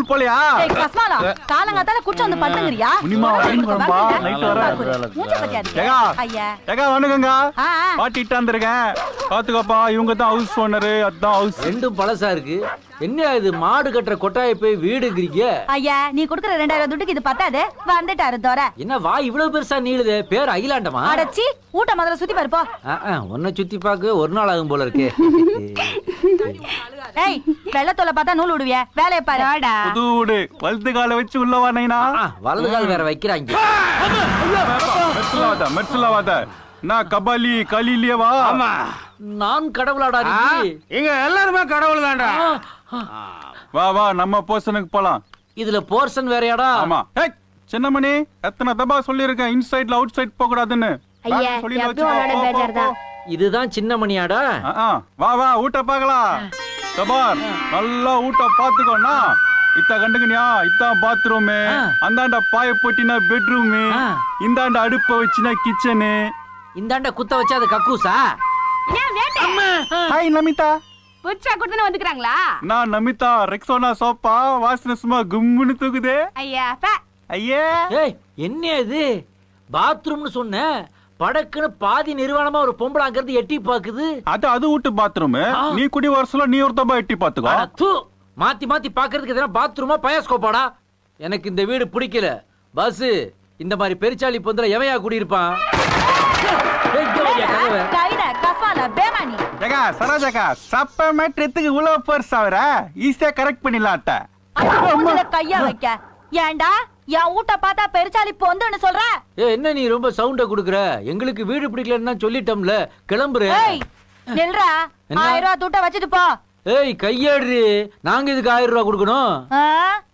போலையா? ஏய், கஸ்மாலா, காலங்காத்தால வந்து மூஞ்ச? ஏகா. ஐயா. ஏக்கா வணக்கங்க. பாட்டிட்டு வந்திருக்கேன். பாத்துக்கோப்பா இவங்க தான் ஹவுஸ் ஓனரு அதான் ஹவுஸ் ரெண்டும் பழசா இருக்கு. என்ன இது மாடு கட்டுற கொட்டாயை போய் வீடுங்கிறீங்க ஐயா, நீ குடுக்குற ரெண்டாயிரம் துட்டுக்கு இது பத்தாது. வந்துட்டாரு தோர என்ன வா இவ்வளவு பெருசா நீளுது? பேர் அகிலாண்டமா? அடச்சி ஊட்ட முதல்ல சுத்தி பாருப்போ உன்னை சுத்தி பார்க்க ஒரு நாள் ஆகும் போல இருக்கு. ஏய் வெள்ளத்தோல பார்த்தா நூல் விடுவிய. வேலையை பாரு. புது வீடு. வலது கால வச்சு உள்ள ஆ, வலது கால் வேற வைக்கிறாங்க. மெர்சலாவாத மெர்சலாவாத நான் கபாலி கலிலியே வா. ஆமா. நான் கடவுளாடா இங்க எல்லாருமே கடவுள் தான்டா. வா வா நம்ம போர்ஷனுக்கு போலாம். இதுல போர்ஷன் வேறயாடா? ஆமா. ஏய் சின்னமணி எத்தனை தபா சொல்லியிருக்கேன் இன்சைட்ல அவுட் சைட் போக கூடாதுன்னு. இதுதான் சின்ன மணியாடா ஆ, ஆ. வா வா ஊட்ட பார்க்கலாம். தபார் நல்லா ஊட்ட பாத்துக்கோண்ணா இத்த கண்டுக்கணியா இத்தான் பாத்ரூமு. அந்தாண்ட பாய போட்டினா பெட்ரூமு. இந்தாண்ட அடுப்ப வச்சுனா கிச்சனு. இந்தாண்ட குத்த வச்சா அது கக்கூசா? ஹாய் நமிதா. புதுசா கொடுத்துன்னு வந்துக்கிறாங்களா? நான் நமிதா ரெக்ஸோனா சோப்பா வாசனை சும்மா கும்முன்னு தூக்குதே. ஐயா. ஐயே. ஏய் என்ன இது? பாத்ரூம்னு சொன்ன. படக்குன்னு பாதி நிர்வாணமா ஒரு பொம்பளை அங்கிருந்து எட்டி பாக்குது அது அது வீட்டு பாத்ரூமு. நீ குடி வருஷம் நீ ஒரு தபா எட்டி பாத்துக்கோ தூ. மாத்தி மாத்தி பாக்குறதுக்கு எதனா பாத்ரூமா பயாஸ்கோப்பாடா? எனக்கு இந்த வீடு பிடிக்கல. பஸ் இந்த மாதிரி பெருச்சாளி பொந்துல எவையா கஸ்மாலா பேமானி? ஏகா சரோஜாக்கா சப்ப மேட்ரத்துக்கு இவ்வளவு பெருசு ஆகுற ஈஸியா கரெக்ட் பண்ணிடலாம் மூஞ்சில கையா வைக்க. ஏன்டா என் ஊட்ட பார்த்தா பெருச்சாலி பொந்துன்னு சொல்ற? ஏய் என்ன நீ ரொம்ப சவுண்ட குடுக்குற? எங்களுக்கு வீடு பிடிக்கலன்னு தான் சொல்லிட்டோம்ல. கிளம்புற ஏய் நில்றா. என்ன? ஆயிரம் ரூபாய் துட்ட வச்சுட்டு போ. ஏய் கையாடுறி. நாங்க இதுக்கு ஆயிரம் ரூபாய் கொடுக்கணும்? ஆ,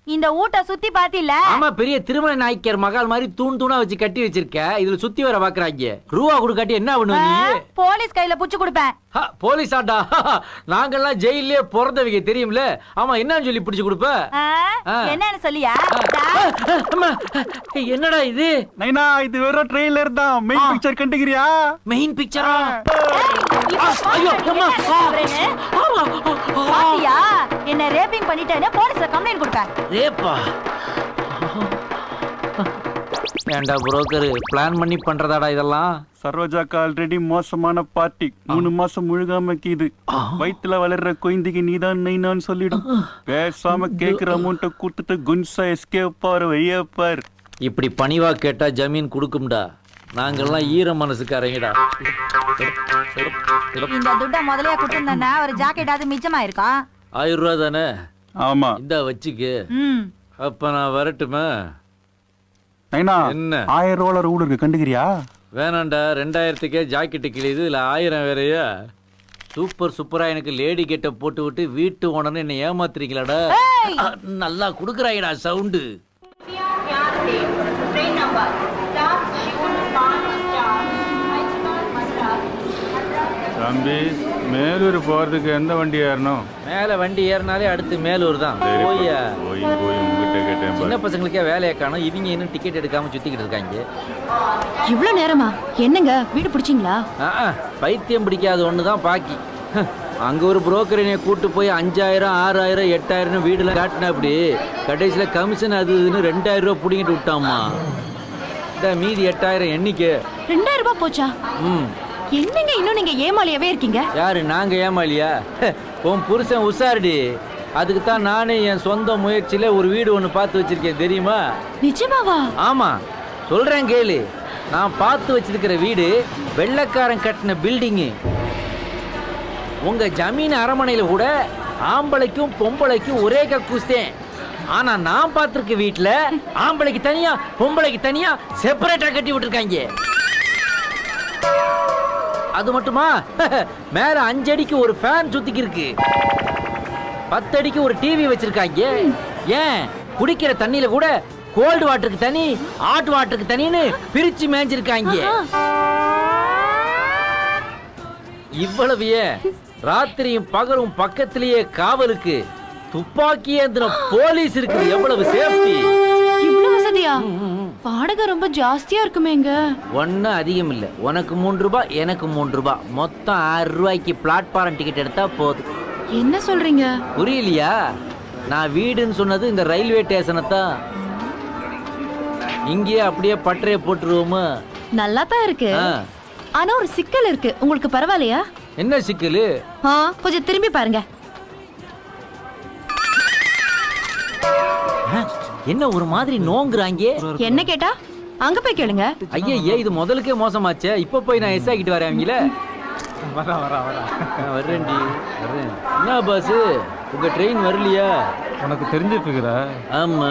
இந்த ஊட்ட சுத்தி பாத்தில ஆமா பெரிய திருமண நாய்க்கர் மகால் மாதிரி தூண் தூணா வச்சு கட்டி வச்சிருக்க. இதுல சுத்தி வர பாக்குறாங்க. ரூபா கொடுக்காட்டி என்ன பண்ணுவ நீ? போலீஸ் கையில புடிச்சு கொடுப்பேன். போலீஸ் ஆட்டா நாங்கெல்லாம் ஜெயிலே பிறந்தவங்க தெரியும்ல? ஆமா என்னன்னு சொல்லி பிடிச்சு கொடுப்ப. என்னன்னு சொல்லியா? அம்மா, என்னடா இது? நைனா இது வெறும் ட்ரெய்லர் தான். மெயின் பிக்சர் கண்டுக்கிறியா? மெயின் பிக்சரா ஐயோ அம்மா, பாத்தியா? என்ன ரேப்பிங் பண்ணிட்டேன்னு போலீஸ்ல கம்ப்ளைண்ட் கொடுப்பேன். ரேப்பா ஏண்டா புரோக்கர் பிளான் பண்ணி பண்றதாடா இதெல்லாம்? சரோஜாக்கா ஆல்ரெடி மோசமான பார்ட்டி மூணு மாசம் முழுகாம கீது. வயித்துல வளர்ற குழந்தைக்கு நீதான் நைனான்னு சொல்லிடும். பேசாம கேக்குற அமௌண்ட்டை கூட்டுட்டு குன்சா எஸ்கேப் ஆற வையப்பார் இப்படி பணிவா கேட்டா ஜமீன் கொடுக்கும்டா. நாங்கெல்லாம் ஈர மனசுக்காரங்கடா. இந்த துட்ட முதலையா கொடுத்திருந்தா ஒரு ஜாக்கெட்டாவது மிச்சமா இருக்கும் ஆயிரம் ரூபா தானே? ஆமா. இந்தா வச்சுக்கு. ம். அப்ப நான் வரட்டுமா? நைனா என்ன? ஆயிரம் ரூபாய் ரூல் இருக்கு கண்டுக்கிறியா? வேணாண்டா ரெண்டாயிரத்துக்கே ஜாக்கெட்டு கிழியுது இதுல ஆயிரம் வேறயா? சூப்பர் சூப்பரா எனக்கு லேடி கெட்ட போட்டு விட்டு வீட்டு ஓனர்னு என்ன ஏமாத்துறீங்களாடா? நல்லா குடுக்குறாங்கடா சவுண்டு. தம்பி. மேலூர் போறதுக்கு எந்த வண்டி ஏறணும்? மேல வண்டி ஏறினாலே அடுத்து மேலூர் தான். போய்யா போய் போய் உங்ககிட்ட கேட்டேன் சின்ன பசங்களுக்கே வேலையை காணும். இவங்க இன்னும் டிக்கெட் எடுக்காம சுத்திக்கிட்டு இருக்காங்க. இவ்ளோ நேரமா? என்னங்க? வீடு பிடிச்சிங்களா? ஆ, ஆ, பைத்தியம் பிடிக்காத ஒன்று தான் பாக்கி. ஹ, அங்க ஒரு புரோக்கர் என்னைய கூட்டு போய் அஞ்சாயிரம் ஆறாயிரம் எட்டாயிரம் வீடுல காட்டினா அப்படி கடைசியில கமிஷன் அது இதுன்னு ரெண்டாயிரம் ரூபாய் பிடிங்கிட்டு விட்டாம்மா இந்த மீதி எட்டாயிரம் எண்ணிக்கை ரெண்டாயிரம் ரூபாய் போச்சா? ம். என்னங்க இன்னும் நீங்க ஏமாளியாவே இருக்கீங்க? யாரு நாங்க ஏமாலியா? ஹ, உன் புருஷன் உஷாருடி. அதுக்கு தான் நானே என் சொந்த முயற்சியில ஒரு வீடு ஒன்று பார்த்து வச்சிருக்கேன் தெரியுமா? நிஜமாவா? ஆமா. சொல்றேன் கேளு. நான் பார்த்து வச்சிருக்கிற வீடு வெள்ளைக்காரன் கட்டின பில்டிங்கு. உங்க ஜமீன் அரமனையில கூட ஆம்பளைக்கும் பொம்பளைக்கும் ஒரே கக்கூஸ்தேன் ஆனா நான் பார்த்திருக்க வீட்ல ஆம்பளைக்கு தனியா பொம்பளைக்கு தனியா செப்பரேட்டா கட்டி விட்டுருக்காங்க. அது மட்டுமா? மேல அஞ்சடிக்கு ஒரு ஃபேன் சுத்திக்கு இருக்கு பத்தடிக்கு ஒரு டிவி வச்சிருக்காங்க ஏன்? குடிக்கிற தண்ணியில கூட கோல்டு வாட்டருக்கு தனி ஹாட் வாட்டருக்கு தனின்னு பிரிச்சு மேய்ஞ்சிருக்காங்க இவ்வளவு ஏன்? ராத்திரியும் பகலும் பக்கத்திலேயே காவலுக்கு துப்பாக்கி ஏந்தின போலீஸ் இருக்குது எவ்வளவு சேஃப்டி இவ்ளோ வசதியா? வாடகை ரொம்ப ஜாஸ்தியா இருக்குமேங்க. ஒன்றும் அதிகம் இல்லை. உனக்கு மூன்று ரூபாய் எனக்கு மூன்று ரூபாய் மொத்தம் ஆறு ரூபாய்க்கு பிளாட்ஃபாரம் டிக்கெட் எடுத்தா போதும். என்ன சொல்றீங்க? புரியலையா? நான் வீடுன்னு சொன்னது இந்த ரயில்வே ஸ்டேஷனை தான். இங்கேயே அப்படியே பட்டறைய போட்டுருவோமா? நல்லா தான் இருக்கு. ஆ. ஆனா ஒரு சிக்கல் இருக்கு. உங்களுக்கு பரவாயில்லையா? என்ன சிக்கலு? ஆ கொஞ்சம் திரும்பி பாருங்க. என்ன ஒரு மாதிரி நோங்குறாங்க? என்ன கேட்டா? அங்க போய் கேளுங்க. ஐயா இது முதலுக்கே மோசமாச்சே. இப்ப போய் நான் எஸ் ஆகிட்டு வரேன் அவங்கள. வரா வரா வரா. வர்றேன்டி வர்றேன். என்ன பாஸ் உங்க ட்ரெயின் வரலையா? உனக்கு தெரிஞ்சிருக்குற ஆமா.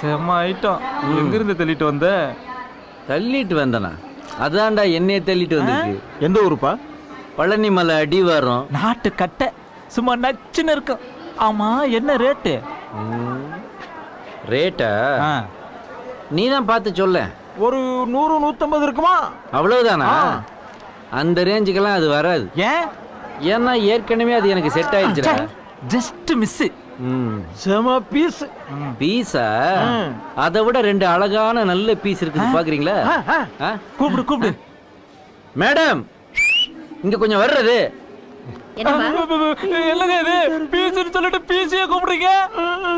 செம்ம ஐட்டம் எங்கிருந்து தள்ளிட்டு வந்த? தள்ளிட்டு வந்தனா? அதான்டா என்னைய தள்ளிட்டு வந்திருக்கு. எந்த ஊருப்பா? பழனி மலை அடி வரும். நாட்டு கட்டை சும்மா நச்சுன்னு இருக்கும். ஆமா என்ன ரேட்டு ரேட்டா நீ தான் பார்த்து சொல்ல. ஒரு நூறு நூத்தம்பது இருக்குமா? அவ்வளவுதானா? அந்த ரேஞ்சுக்கெல்லாம் அது வராது. ஏன்? ஏன்னா ஏற்கனவே அது எனக்கு செட் ஆயிடுச்சுடா. ஜஸ்ட் மிஸ் ம். செம பீஸ்? பீஸா அதை விட ரெண்டு அழகான நல்ல பீஸ் இருக்குது பாக்குறீங்களா? கூப்பிடு கூப்பிடு. மேடம் இங்க கொஞ்சம் வர்றது. என்னங்க இது? பீஸ்னு சொல்லிட்டு பீஸியே கூப்பிடுறீங்க?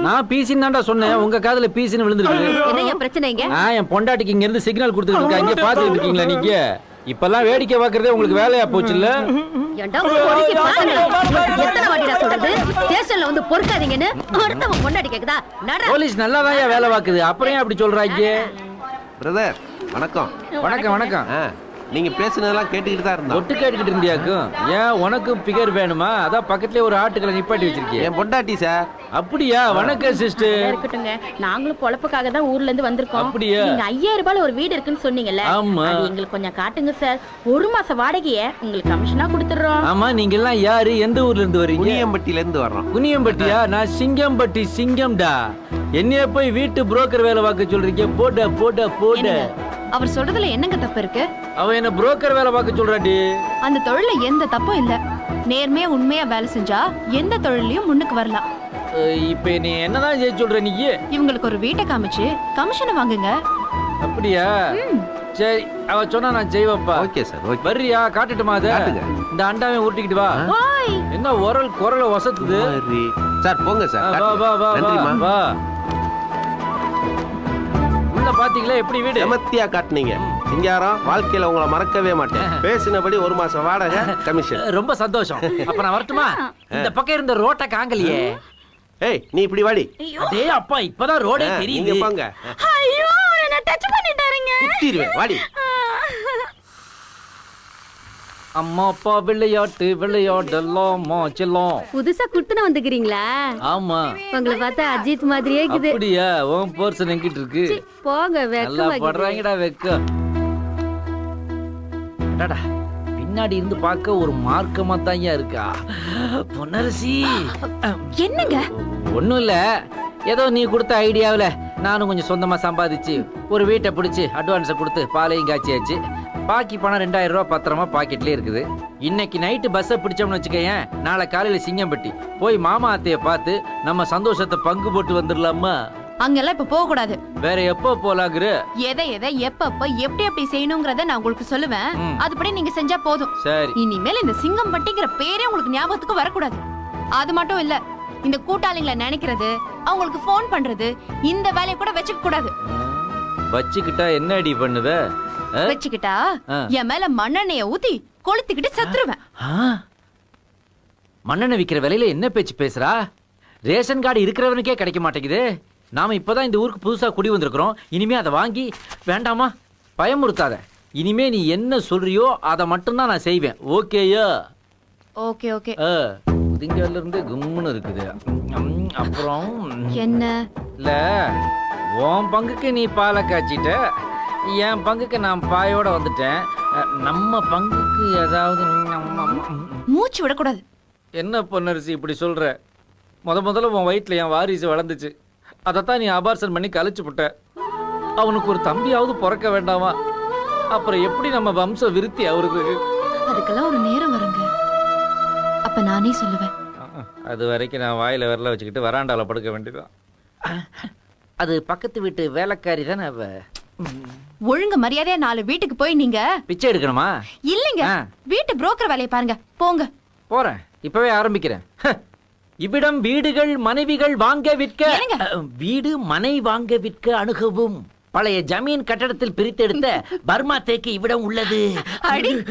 நான் பீசின்னு தான்டா சொன்னேன். உங்க காதுல பீசின்னு விழுந்துருக்கு என்னையா பிரச்சனைங்க நான் என் பொண்டாட்டிக்கு இங்க இருந்து சிக்னல் கொடுத்துட்டு இருக்கேன். இங்க பாத்துட்டு இருக்கீங்களா நீங்க? இப்பெல்லாம் வேடிக்கை பாக்குறதே உங்களுக்கு வேலையா போச்சு இல்ல? வந்து பொறுக்காதீங்கன்னு அடுத்தவன் கேக்குதா? நட போலீஸ் நல்லா தான் வேலை பாக்குது அப்புறம் ஏன் அப்படி சொல்றாங்க பிரதர் வணக்கம். வணக்கம் வணக்கம். ஆ. நீங்க பேசுனதெல்லாம் கேட்டுக்கிட்டு தான் இருந்தோம். ஒட்டு கேட்டுக்கிட்டு இருந்தியாக்கும்? ஏன் உனக்கும் பிகர் வேணுமா? அதான் பக்கத்துலயே ஒரு ஆட்டுக்களை நிப்பாட்டி வச்சிருக்கிய. என் பொண்டாட்டி சார். அப்படியா? வணக்கம் சிஸ்டர். இருக்கட்டுங்க. நாங்களும் பொழப்புக்காக தான் ஊர்ல இருந்து வந்திருக்கோம். அப்படியா? நீங்க ஐயாயிரம் ரூபாய்ல ஒரு வீடு இருக்குன்னு சொன்னீங்கல்ல. ஆமா. அது எங்களுக்கு கொஞ்சம் காட்டுங்க சார். ஒரு மாச வாடகைய உங்களுக்கு கமிஷனா கொடுத்துடுறோம். ஆமா நீங்க எல்லாம் யாரு? எந்த ஊர்ல இருந்து வரீங்க? புனியம்பட்டியில இருந்து வர்றோம். குனியம்பட்டியா? நான் சிங்கம்பட்டி சிங்கம்டா. என்னைய போய் வீட்டு புரோக்கர் வேலை பார்க்க சொல்றீங்க. போட போட போட. அவர் சொல்றதுல என்னங்க தப்பு இருக்கு? அவன் என்ன புரோக்கர் வேலை பார்க்க சொல்றாடி அந்த தொழில எந்த தப்பும் இல்ல. நேர்மையா உண்மையா வேலை செஞ்சா எந்த தொழிலையும் முன்னுக்கு வரலாம். இப்ப நீ என்னதான் செய்ய சொல்ற நீ? இவங்களுக்கு ஒரு வீட்டை காமிச்சு கமிஷனை வாங்குங்க. அப்படியா? சரி அவ சொன்னா நான் செய்வேன்ப்பா. Okay sir okay. வர்றியா? காட்டுட்டுமா அத? காட்டுங்க. இந்த அண்டாவை உருட்டிக்கிட்டு வா. என்ன உரல் குரல வசத்துது? சரி. சார் போங்க சார் வா காட்டுங்க. வா வா வா. உள்ள பாத்தீங்களா எப்படி வீடு? செமத்தியா காட்டுனீங்க. சிங்காரம் வாழ்க்கையில உங்களை மறக்கவே மாட்டேன். பேசினபடி ஒரு மாசம் வாடகை கமிஷன் ரொம்ப சந்தோஷம். அப்ப நான் வரட்டுமா? இந்த பக்கம் இருந்த ரோட்டை காங்கலையே. ஏய் நீ இப்படி வாடி. அடே அப்பா இப்பதான் ரோடே தெரியுது. போங்க. ஐயோ என்ன டச் பண்ணிட்டாருங்க. குத்திடுவேன். வாடி. அம்மா அப்பா விளையாட்டு விளையாடலாமா செல்லம் புதுசா குடுத்துன வந்துக்கிறீங்களா? ஆமா. உங்களை பார்த்தா அஜித் மாதிரியே இருக்குது. அப்படியா? உன் போர்சன் எங்கிட்டு இருக்கு. போங்க நல்லா படுறாங்கடா வெக்க. அடடா, பின்னாடி இருந்து பார்க்க ஒரு மார்க்கமா தான் இருக்கா? பொன்னரசி. என்னங்க? ஒண்ணும் இல்ல. ஏதோ நீ கொடுத்த ஐடியாவுல நானும் கொஞ்சம் சொந்தமா சம்பாதிச்சு ஒரு வீட்டை பிடிச்சி அட்வான்ஸை கொடுத்து பாலையும் காய்ச்சியாச்சு பாக்கி பணம் ரெண்டாயிரம் ரூபாய் பத்திரமா பாக்கெட்லயே இருக்குது. இன்னைக்கு நைட்டு பஸ்ஸை பிடிச்சோம்னு வச்சுக்கயேன் நாளை காலையில சிங்கம்பட்டி. போய் மாமா அத்தைய பார்த்து நம்ம சந்தோஷத்தை பங்கு போட்டு வந்துடலாமா? அங்கெல்லாம் இப்ப போக கூடாது. வேற எப்போ போலாங்கிற? எதை எதை எப்ப எப்ப எப்படி எப்படி செய்யணுங்கிறத நான் உங்களுக்கு சொல்லுவேன். அதுபடி நீங்க செஞ்சா போதும். சரி. இனிமேல் இந்த சிங்கம் பட்டிங்கிற பேரே உங்களுக்கு ஞாபகத்துக்கு வரக்கூடாது. அது மட்டும் இல்ல இந்த கூட்டாளிங்களை நினைக்கிறது அவங்களுக்கு ஃபோன் பண்றது இந்த வேலையை கூட வச்சுக்க கூடாது. வச்சுக்கிட்டா என்ன அடி பண்ணுவ? வச்சுக்கிட்டா. என் மேல மண்ணெண்ணெய ஊத்தி கொளுத்திக்கிட்டு செத்துருவேன்? மண்ணெண்ணெய் விக்கிற விலையில என்ன பேச்சு பேசுறா? ரேஷன் கார்டு இருக்கிறவனுக்கே கிடைக்க மாட்டேங்குது. நாம இப்பதான் இந்த ஊருக்கு புதுசா குடி வந்திருக்கிறோம். இனிமே அதை வாங்கி வேண்டாமா? பயமுறுத்தாத. இனிமே நீ என்ன சொல்றியோ அதை மட்டும்தான் நான் செய்வேன். ஓகேயா? Okay okay. ஆ, புதிங்கால இருந்து கும்முன்னு இருக்குது. அப்புறம் என்ன? இல்ல உன் பங்குக்கு நீ பாலை காய்ச்சிட்ட. என் பங்குக்கு நான் பாயோட வந்துட்டேன். நம்ம பங்குக்கு ஏதாவது மூச்சு விடக்கூடாது. என்ன பொன்னரசி இப்படி சொல்ற? முத முதல்ல உன் வயிற்றுல என் வாரிசு வளர்ந்துச்சு. அதைத்தான் நீ அபார்சன் பண்ணி கழிச்சு விட்ட அவனுக்கு ஒரு தம்பியாவது பிறக்க வேண்டாமா? அப்புறம் எப்படி நம்ம வம்சம் விருத்தி அவருது அதுக்கெல்லாம் ஒரு நேரம் வருங்க. அப்ப நானே சொல்லுவேன். அது வரைக்கும் நான் வாயில விரல வச்சுக்கிட்டு வராண்டால படுக்க வேண்டியதான் அது பக்கத்து வீட்டு வேலைக்காரி தானே அவ? ஒழுங்கு மரியாதையா நாலு வீட்டுக்கு போய் நீங்க பிச்சை எடுக்கணுமா? இல்லைங்க. ஆ. வீட்டு புரோக்கர் வேலையை பாருங்க. போங்க. போறேன். இப்பவே ஆரம்பிக்கிறேன். ஹ, இவ்விடம் வீடுகள் மனைவிகள் வாங்க விற்க வீடு மனை வாங்க விற்க அணுகவும். பழைய ஜமீன் கட்டடத்தில் பிரித்தெடுத்த பர்மா தேக்கு இவ்விடம் உள்ளது. அடி.